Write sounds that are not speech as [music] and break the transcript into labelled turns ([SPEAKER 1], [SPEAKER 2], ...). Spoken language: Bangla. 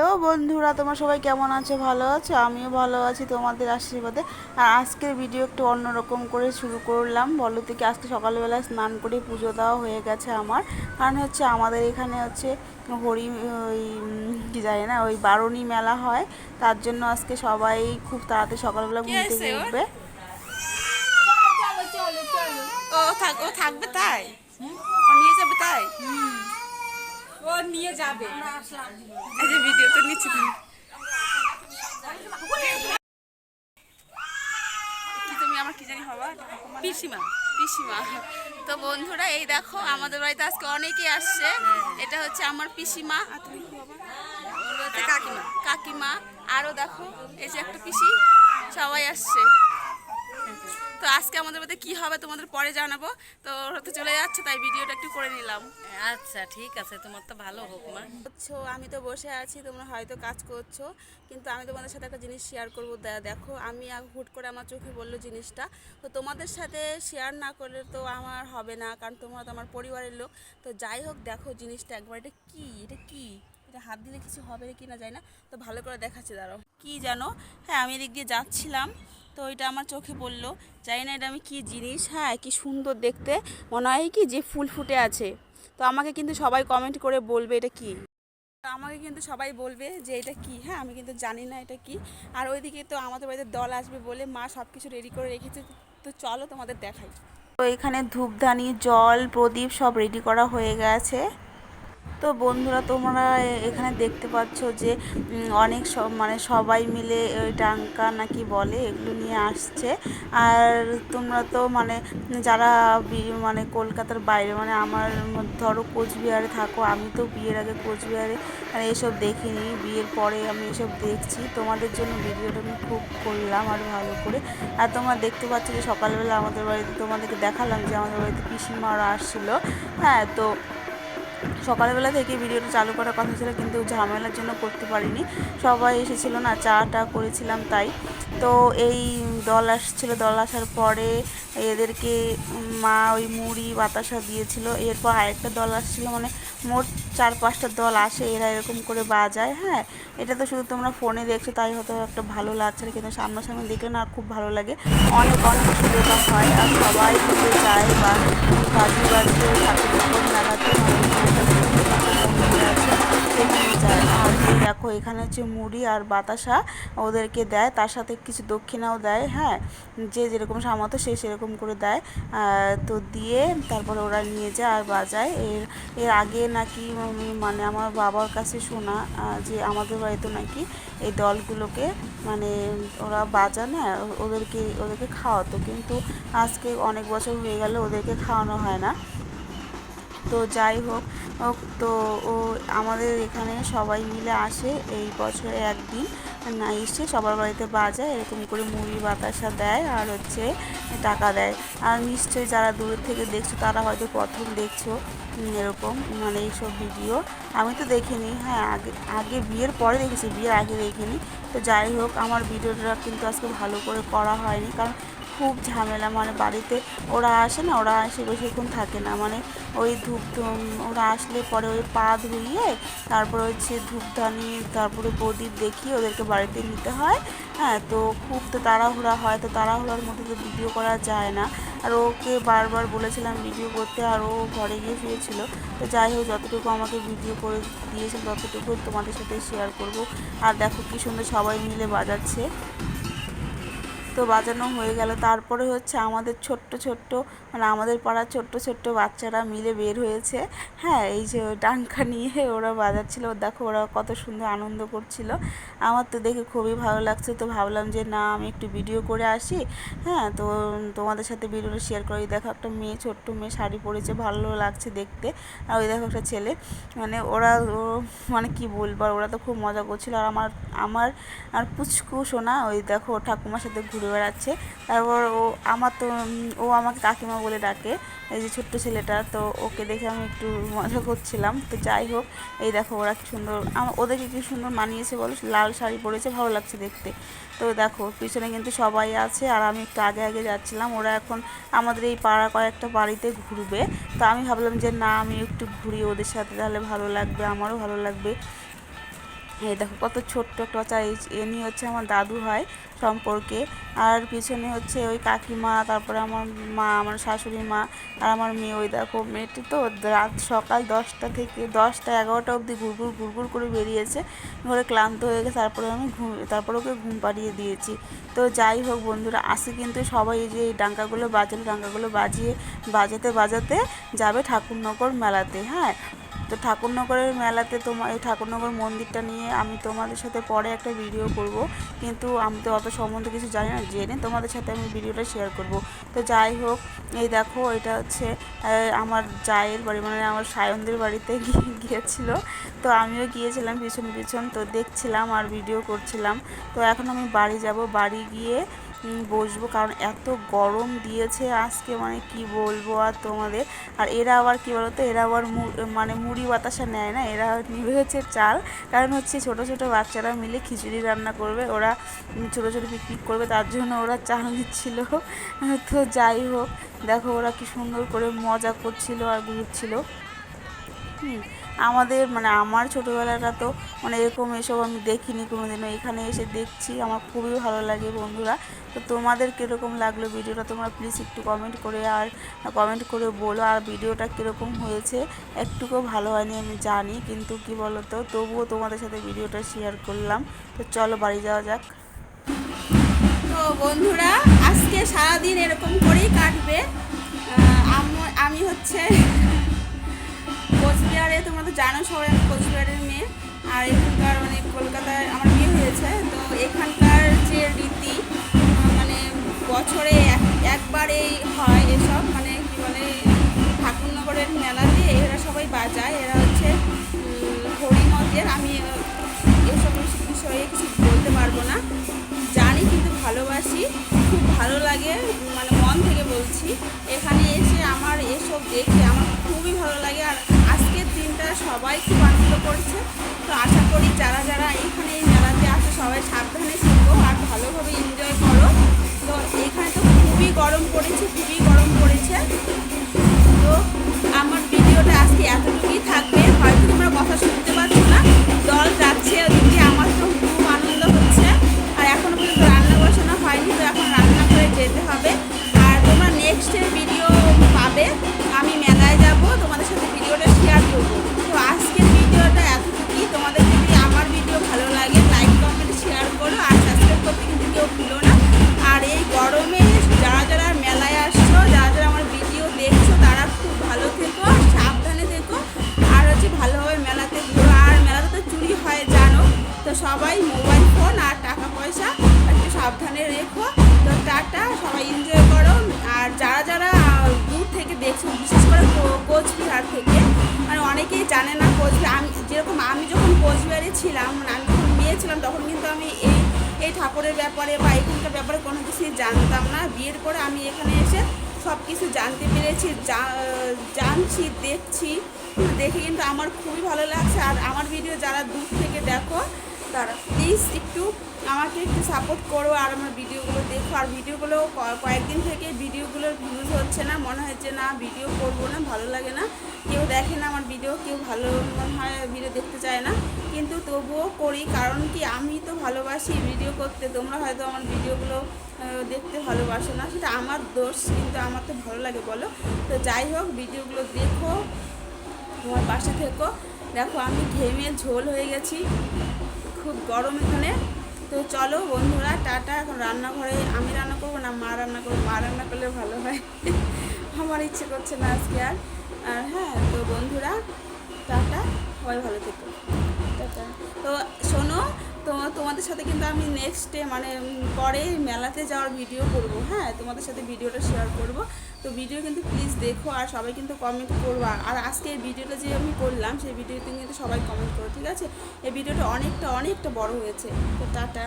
[SPEAKER 1] হ্যালো বন্ধুরা তোমরা সবাই কেমন আছো? ভালো আছো? আমিও ভালো আছি তোমাদের আশীর্বাদে। আর আজকের ভিডিও একটু অন্যরকম করে শুরু করলাম। বলো থেকে আজকে সকালবেলা স্নান করে পুজো দেওয়া হয়ে গেছে আমার। কারণ হচ্ছে আমাদের এখানে হচ্ছে হরি ওই কি জানি না ওই বারণী মেলা হয়। তার জন্য আজকে সবাই খুব তাড়াতাড়ি সকালবেলা ঘুম থেকে উঠবে। ও থাকবে তাই? নিয়ে যাবে তাই?
[SPEAKER 2] ও নিয়ে যাবে।
[SPEAKER 1] এই যে ভিডিও তো নিচ্ছি তুমি আমার কি জানি হবা
[SPEAKER 2] পিসিমা।
[SPEAKER 1] পিসিমা। তো বন্ধুরা এই দেখো আমাদের বাড়িতে আজকে অনেকেই আসছে। এটা হচ্ছে আমার পিসিমা। কাকিমা। কাকিমা। আরও দেখো এই যে একটা পিসি সবাই আসছে। তো আজকে আমাদের বাড়িতে কি হবে তোমাদের পরে জানাব। তো ওরা তো চলে যাচ্ছে তাই ভিডিওটা একটু করে নিলাম।
[SPEAKER 2] আচ্ছা ঠিক আছে তোমার তো ভালো হোক মা।
[SPEAKER 1] করছ আমি তো বসে আছি তোমরা হয়তো কাজ করছ কিন্তু আমি তোমাদের সাথে একটা জিনিস শেয়ার করব দেখো আমি হুট করে আমার চোখে বলল জিনিসটা। তো তোমাদের সাথে শেয়ার না করলে তো আমার হবে না কারণ তোমরা তো আমার পরিবারের লোক। তো যাই হোক দেখো জিনিসটা একবার এটা কি? এটা কি? এটা হাত দিলে কিছু হবে কি না যায় না। তো ভালো করে দেখাচ্ছে দাঁড়াও। কি জানো? হ্যাঁ আমি এদিক দিয়ে যাচ্ছিলাম। তো এটা আমার চোখে পড়ল। জানি না এটা আমি কী জিনিস হ্যাঁ কি সুন্দর দেখতে। মনে হয় কি যে ফুল ফুটে আছে। তো আমাকে কিন্তু সবাই কমেন্ট করে বলবে এটা কি। আমাকে কিন্তু সবাই বলবে যে এটা কি হ্যাঁ আমি কিন্তু জানি না এটা কি। আর ওইদিকে তো আমাদের বাড়িতে দল আসবে বলে মা সব কিছু রেডি করে রেখেছে। তো চলো তোমাদের দেখাই। তো এখানে ধূপধানি, জল, প্রদীপ সব রেডি করা হয়ে গেছে। তো বন্ধুরা, তোমরা এখানে দেখতে পাচ্ছ যে অনেক সব মানে সবাই মিলে ওই ডাঙ্কা নাকি বলে এগুলো নিয়ে আসছে। আর তোমরা তো মানে যারা মানে কলকাতার বাইরে মানে আমার ধরো কোচবিহারে থাকো, আমি তো বিয়ের আগে কোচবিহারে মানে এসব দেখিনি। বিয়ের পরে আমি এসব দেখছি। তোমাদের জন্য ভিডিওটা আমি খুব করলাম আর ভালো করে। আর তোমরা দেখতে পাচ্ছ যে সকালবেলা আমাদের বাড়িতে তোমাদেরকে দেখালাম যে আমাদের বাড়িতে পিসিমারা আসছিল। হ্যাঁ তো সকালবেলা থেকে ভিডিওটা চালু করার কথা ছিল, কিন্তু ঝামেলার জন্য করতে পারিনি। সবাই এসেছিল না, চাটা করেছিলাম তাই। তো এই দল আসছিল, দল আসার পরে এদেরকে মা ওই মুড়ি, বাতাসা দিয়েছিল। এরপর আরেকটা দল আসছিল মানে মোট চার পাঁচটা দল আসে, এরা এরকম করে বাজায় হ্যাঁ? এটা তো শুধু তোমরা ফোনে দেখছ, তাই হয়তো একটা ভালো লাগছে না, কিন্তু সামনাসামনি দেখলে না খুব ভালো লাগে। অনেক অনেক সুবিধা হয়, আর সবাই যায় বা বাজি বাজতে ঠাকুর যায় এখানে হচ্ছে মুড়ি আর বাতাসা ওদেরকে দেয়, তার সাথে কিছু দক্ষিণাও দেয় হ্যাঁ? যে যেরকম সামর্থ্য সে সেরকম করে দেয়। তো দিয়ে তারপরে ওরা নিয়ে যায় আর বাজায়। এর এর আগে নাকি মানে আমার বাবার কাছে শোনা যে আমাদের বাড়িতে নাকি এই দলগুলোকে মানে ওরা বাজা না ওদেরকে ওদেরকে খাওয়াতো। কিন্তু আজকে অনেক বছর হয়ে গেলে ওদেরকে খাওয়ানো হয় না। তো যাই হোক তো ও আমাদের এখানে সবাই মিলে আসে এই বছরে একদিন। না, এসে সবার বাড়িতে বাজায়, এরকম করে মুড়ি, বাতাসা দেয় আর হচ্ছে টাকা দেয়। আর নিশ্চয়ই যারা দূরের থেকে দেখছ, তারা হয়তো প্রথম দেখছ এরকম মানে এইসব ভিডিও। আমি তো দেখিনি হ্যাঁ আগে আগে বিয়ের পরে দেখেছি, বিয়ের আগে দেখিনি। তো যাই হোক, আমার ভিডিওটা কিন্তু আজকে ভালো করে করা হয়নি, কারণ খুব ঝামেলা মানে বাড়িতে ওরা আসে না, ওরা এসে বেশিক্ষণ থাকে না। মানে ওই ধূপ ওরা আসলে পরে ওই পা ধুইয়ে তারপরে হচ্ছে ধূপধানি, তারপরে প্রদীপ দেখিয়ে ওদেরকে বাড়িতে নিতে হয়। হ্যাঁ তো খুব তো তাড়াহুড়া হয়, তো তাড়াহুড়ার মধ্যে তো ভিডিও করা যায় না। আর ওকে বারবার বলেছিলাম ভিডিও করতে, আর ও ঘরে গিয়ে শুয়েছিল। তো যাই হোক, যতটুকু আমাকে ভিডিও করে দিয়েছিল ততটুকু তোমাদের সাথে শেয়ার করব। আর দেখো কি সুন্দর সবাই মিলে বাজাচ্ছে। তো বাজানো হয়ে গেল। তারপরে হচ্ছে আমাদের ছোট্ট ছোট্ট মানে আমাদের পাড়ার ছোট্ট ছোট্ট বাচ্চারা মিলে বের হয়েছে। হ্যাঁ এই যে ডাঙ্কা নিয়ে ওরা বাজাচ্ছিল। দেখো ওরা কত সুন্দর আনন্দ করছিল। আমার তো দেখে খুবই ভালো লাগছে। তো ভাবলাম যে না, আমি একটু ভিডিও করে আসি। হ্যাঁ তো তোমাদের সাথে ভিডিওটা শেয়ার করি। দেখো একটা মেয়ে, ছোট্ট মেয়ে, শাড়ি পরেছে। ভালো লাগছে দেখতে। আর ওই দেখো একটা ছেলে। মানে ওরা মানে কি বলব ওরা তো খুব মজা করছিল। আর আমার আমার আর পুচকু সোনা, ওই দেখো ঠাকুমার সাথে ঘুরে বেড়াচ্ছে তারপর ও আমার তো ও আমাকে কাকিমা বলে ডাকে, এই যে ছোট্ট ছেলেটা, তো ওকে দেখে আমি একটু মজা করছিলাম। তো যাই হোক, এই দেখো ওরা কি সুন্দর ওদেরকে কি সুন্দর মানিয়েছে বলো? লাল শাড়ি পরেছে, ভালো লাগছে দেখতে। তো দেখো, পিছনে কিন্তু সবাই আছে, আর আমি একটু আগে আগে যাচ্ছিলাম। ওরা এখন আমাদের এই পাড়া কয়েকটা বাড়িতে ঘুরবে। তো আমি ভাবলাম যে না, আমি একটু ঘুরি ওদের সাথে, তাহলে ভালো লাগবে, আমারও ভালো লাগবে। এই দেখো কত ছোট্ট একটা বাচ্চা। এনি হচ্ছে আমার দাদু হয় সম্পর্কে। আর পিছনে হচ্ছে ওই কাকিমা, তারপরে আমার মা, আমার শাশুড়ি মা, আর আমার মেয়ে। ওই দেখো মেয়েটি তো রাত সকাল দশটা থেকে দশটা এগারোটা অবধি ঘুরঘুর ঘুরঘুর করে বেরিয়েছে। ঘরে ক্লান্ত হয়ে গেছে, তারপরে আমি ঘুম, তারপরে ওকে ঘুম পাড়িয়ে দিয়েছি। তো যাই হোক বন্ধুরা আসে কিন্তু সবাই এই যে এই ডাঙ্কাগুলো বাজালো ডাঙ্কাগুলো বাজিয়ে বাজাতে বাজাতে যাবে ঠাকুরনগর মেলাতে হ্যাঁ? তো ঠাকুরনগরের মেলাতে তোমার এই ঠাকুরনগর মন্দিরটা নিয়ে আমি তোমাদের সাথে পরে একটা ভিডিও করব। কিন্তু আমি তো অত সম্বন্ধে কিছু জানি না, জেনে তোমাদের সাথে আমি ভিডিওটা শেয়ার করব। তো যাই হোক, এই দেখো এটা হচ্ছে আমার জায়ের বাড়ি মানে আমার সায়নদের বাড়িতে গিয়ে গিয়েছিল। তো আমিও গিয়েছিলাম পিছন পিছন, তো দেখছিলাম আর ভিডিও করছিলাম। তো এখন আমি বাড়ি যাব। বাড়ি গিয়ে বসবো? কারণ এত গরম দিয়েছে আজকে মানে কি বলব আর তোমাদের? আর এরা আবার কি বলতো? এরা আবার মানে মুড়ি বাতাসা নেয় না? এরা নিবে হচ্ছে চাল। কারণ হচ্ছে ছোট ছোট বাচ্চারা মিলে খিচুড়ি রান্না করবে। ওরা ছোট ছোট পিকনিক করবে তার জন্য ওরা চাল নিচ্ছিল [laughs] তো যাই হোক দেখো ওরা কি সুন্দর করে মজা করছিল আর ঘুরছিল। হুম, আমাদের মানে আমার ছোটোবেলাটা তো মানে এরকম এসব আমি দেখিনি, কোনোদিনও এখানে এসে দেখছি। আমার খুবই ভালো লাগে বন্ধুরা। তো তোমাদের কীরকম লাগল ভিডিওটা? তোমরা প্লিজ একটু কমেন্ট করে আর কমেন্ট করে বলো আর ভিডিওটা কীরকম হয়েছে। একটুকুও ভালো হয়নি, আমি জানি, কিন্তু কি বলো তো তবুও তোমাদের সাথে ভিডিওটা শেয়ার করলাম। তো চলো বাড়ি যাওয়া যাক।
[SPEAKER 3] তো বন্ধুরা, আজকে সারাদিন এরকম করেই কাটবে। আমি হচ্ছে কোচবিহারে তোমরা তো জানো সবাই আমি কোচবিহারের মেয়ে। আর এখানকার মানে কলকাতায় আমার বিয়ে হয়েছে তো এখানকার যে রীতি মানে বছরে এক একবারেই হয় এসব মানে কি বলে ঠাকুরনগরের মেলাতে এরা সবাই বাজায়। এরা হচ্ছে উম, হরিমতের আমি এসব বিষয়ে কিছু বলতে পারব না। জানি কিন্তু ভালোবাসি খুব ভালো লাগে মানে মন থেকে বলছি। এখানে এসে আমার এসব দেখে আমার সবাই খুব আনন্দ করছে। তো আশা করি যারা যারা এখানে টাটা সবাই এনজয় করো। আর যারা যারা দূর থেকে দেখছ, বিশেষ করে কোচবিহার থেকে মানে অনেকেই জানে না কোচবিহার। আমি যেরকম, আমি যখন কোচবিহারে ছিলাম মানে আমি যখন মেয়ে ছিলাম, তখন কিন্তু আমি এই এই ঠাকুরের ব্যাপারে বা এখানকার ব্যাপারে কোনো কিছুই জানতাম না। বিয়ের পরে আমি এখানে এসে সব কিছু জানতে পেরেছি জানছি, দেখছি। দেখে কিন্তু আমার খুবই ভালো লাগছে। আর আমার ভিডিও যারা দূর থেকে দেখো তারা প্লিজ একটু আমাকে একটু সাপোর্ট করো আর আমার ভিডিওগুলো দেখো। আর ভিডিওগুলো কয়েকদিন থেকে ভিডিওগুলোর ভিউজ হচ্ছে না, মনে হচ্ছে না ভিডিও করব না, ভালো লাগে না। কেউ দেখে না আমার ভিডিও কেউ ভালো মনে হয় ভিডিও দেখতে চায় না। কিন্তু তবুও করি, কারণ কি আমি তো ভালোবাসি ভিডিও করতে, তোমরা হয়তো আমার ভিডিওগুলো দেখতে ভালোবাসো না, সেটা আমার দোষ, কিন্তু আমার তো ভালো লাগে, বলো। তো যাই হোক ভিডিওগুলো দেখো, তোমার পাশে থেকো। দেখো, আমি ঘেমে ঝোল হয়ে গেছি। খুব গরম এখানে। তো চলো বন্ধুরা, টাটা। এখন রান্নাঘরে আমি রান্না করব না মা রান্না করব? মা রান্না করলে ভালো হয়। আমার ইচ্ছে করছে না আজকে আর। আর হ্যাঁ তো বন্ধুরা, টাটা। সবাই ভালো থেকো। টাটা। তো শোনো তো তোমাদের সাথে কিন্তু আমি নেক্সট ডে মানে পরে মেলাতে যাওয়ার ভিডিও করব হ্যাঁ? তোমাদের সাথে ভিডিওটা শেয়ার করব। তো ভিডিও কিন্তু প্লিজ দেখো, আর সবাই কিন্তু কমেন্ট করব আর আজকে এই ভিডিওটা যে আমি করলাম, সেই ভিডিওতে কিন্তু সবাই কমেন্ট করো, ঠিক আছে? এই ভিডিওটা অনেকটা অনেকটা বড় হয়েছে। তো টাটা।